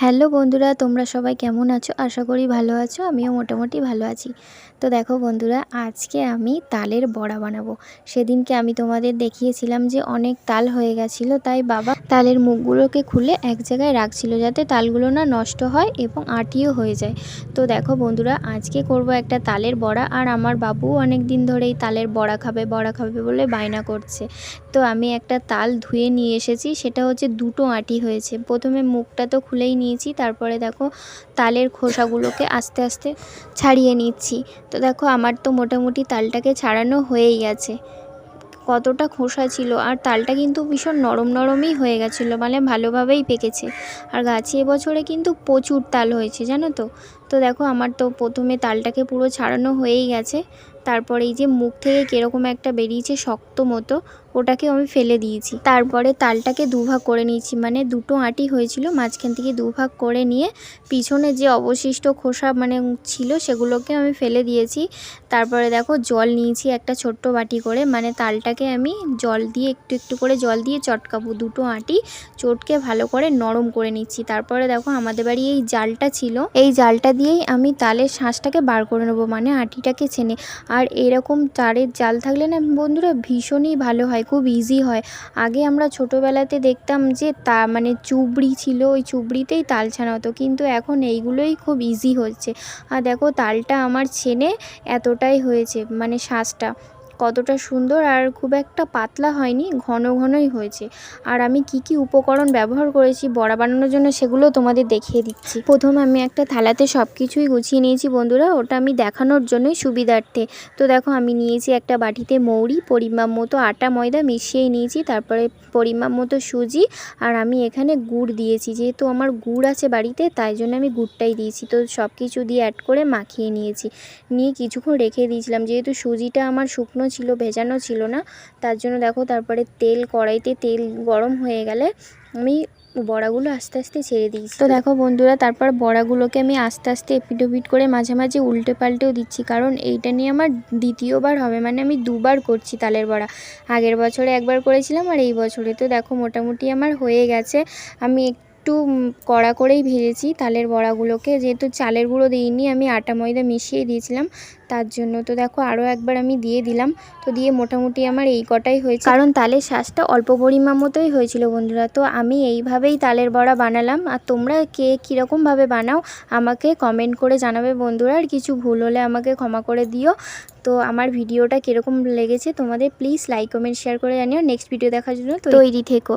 Hello বন্ধুরা, তোমরা সবাই কেমন আছো? আশা করি ভালো আছো, আমিও মোটামুটি ভালো আছি। তো দেখো বন্ধুরা, আজকে আমি তালের বড়া বানাবো। সেদিনকে আমি তোমাদের দেখিয়েছিলাম যে অনেক তাল হয়ে গেছিল, তাই বাবা তালের মুখগুলোকে খুলে এক জায়গায় রাখছিল যাতে তালগুলো না নষ্ট হয় এবং আটিও হয়ে যায়। তো দেখো বন্ধুরা, আজকে করব একটা তালের বড়া, আর আমার বাবু অনেক দিন ধরেই তালের বড়া খাবে বড়া খাবে বলে বায়না করছে। তো আমি একটা তাল ধুয়ে নিয়ে এসেছি, সেটা হচ্ছে দুটো আঁটি হয়েছে। প্রথমে মুখটা তো খুলেই নিয়েছি, তারপরে দেখো তালের খোসাগুলোকে আস্তে আস্তে ছাড়িয়ে নিচ্ছি। তো দেখো আমার তো মোটামুটি তালটাকে ছাড়ানো হয়েই গেছে। কতটা খোসা ছিল, আর তালটা কিন্তু ভীষণ নরম নরমই হয়ে গেছিল মানে ভালোভাবেই পেকেছে। আর গাছে এবছরে কিন্তু প্রচুর তাল হয়েছে, জানো তো? তো দেখো আমার তো প্রথমে তালটাকে পুরো ছাড়ানো হয়েই গেছে। তারপরে এই যে মুখ থেকে কীরকম একটা বেরিয়েছে শক্ত মতো ওটাকে আমি ফেলে দিয়েছি। তারপরে তালটাকে দুভাগ করে নিয়েছি মানে দুটো আটি হয়েছিল, মাঝখান থেকে দুভাগ করে নিয়ে পিছনে যে অবশিষ্ট খোসা মানে ছিল সেগুলোকে আমি ফেলে দিয়েছি। তারপরে দেখো জল নিয়েছি একটা ছোট্ট বাটি করে মানে তালটাকে আমি জল দিয়ে একটু একটু করে জল দিয়ে চটকাবো দুটো আটি, চটকে ভালো করে নরম করে নিচ্ছি। তারপরে দেখো আমাদের বাড়ি এই জালটা ছিল, এই জালটা দিয়েই আমি তালের শাঁসটাকে বার করে নেব মানে আটিটাকে ছেনে। আর এরকম তারের জাল থাকলে না বন্ধুরা ভীষণই ভালো হয়, খুব ইজি হয়। আগে আমরা ছোটোবেলাতে দেখতাম যে তা মানে চুবড়ি ছিল, ওই চুবড়িতেই তাল ছানা হতো, কিন্তু এখন এইগুলোই খুব ইজি হচ্ছে। আর দেখো তালটা আমার ছেনে এতটাই হয়েছে মানে শাঁসটা। কতটা সুন্দর আর খুব একটা পাতলা হয়নি, ঘন ঘনই হয়েছে। আর আমি কি কি উপকরণ ব্যবহার করেছি, বড়া বানানোর জন্য সেগুলো তোমাদের দেখিয়ে দিচ্ছি। প্রথম আমি একটা থালাতে সব কিছুই গুছিয়ে নিয়েছি বন্ধুরা, ওটা আমি দেখানোর জন্যই সুবিধার্থে। তো দেখো আমি নিয়েছি একটা বাটিতে মৌরি পরিমাপ মতো আটা, ময়দা মিশিয়ে নিয়েছি, তারপরে পরিমাপ মতো সুজি, আর আমি এখানে গুড় দিয়েছি। যেহেতু আমার গুড় আছে বাড়িতে, তাই জন্য আমি গুড়টাই দিয়েছি। তো সব কিছু দিয়ে অ্যাড করে মাখিয়ে নিয়েছি। নিয়ে কিছুক্ষণ রেখে দিয়েছিলাম, যেহেতু সুজিটা আমার শুকনো ছিল, ভেজানো ছিল না। তার জন্য দেখো তারপরে তেল, কড়াইতে তেল গরম হয়ে গেলে আমি বড়াগুলো আস্তে আস্তে ছেড়ে দিয়েছি। তো দেখো বন্ধুরা, তারপর বড়াগুলোকে আমি আস্তে আস্তে এপিটোপিট করে মাঝে মাঝে উল্টে পাল্টেও দিচ্ছি। কারণ এইটা নিয়ে আমার দ্বিতীয়বার হবে মানে আমি দুবার করছি তালের বড়া। আগের বছরে একবার করেছিলাম আর এই বছরে। তো দেখো মোটামুটি আমার হয়ে গেছে। আমি একটু কড়া করেই ভেজেছি। তালের বড়াগুলোকে যেহেতু চালের গুঁড়ো দিইনি আমি আটা ময়দা মিশিয়ে দিয়েছিলাম। তার জন্য তো দেখো আরও একবার আমি দিয়ে দিলাম। তো দিয়ে মোটামুটি আমার এই কটাই হয়েছে। কারণ তালের শ্বাসটা অল্প পরিমাণ মতোই হয়েছিল বন্ধুরা। তো আমি এইভাবেই তালের বড়া বানালাম। আর তোমরা কে কীরকমভাবে বানাও আমাকে কমেন্ট করে জানাবে বন্ধুরা। আর কিছু ভুল হলে আমাকে ক্ষমা করে দিও। তো আমার ভিডিওটা কীরকম লেগেছে তোমাদের প্লিজ লাইক কমেন্ট শেয়ার করে জানিও। নেক্সট ভিডিও দেখার জন্য তৈরি থেকো।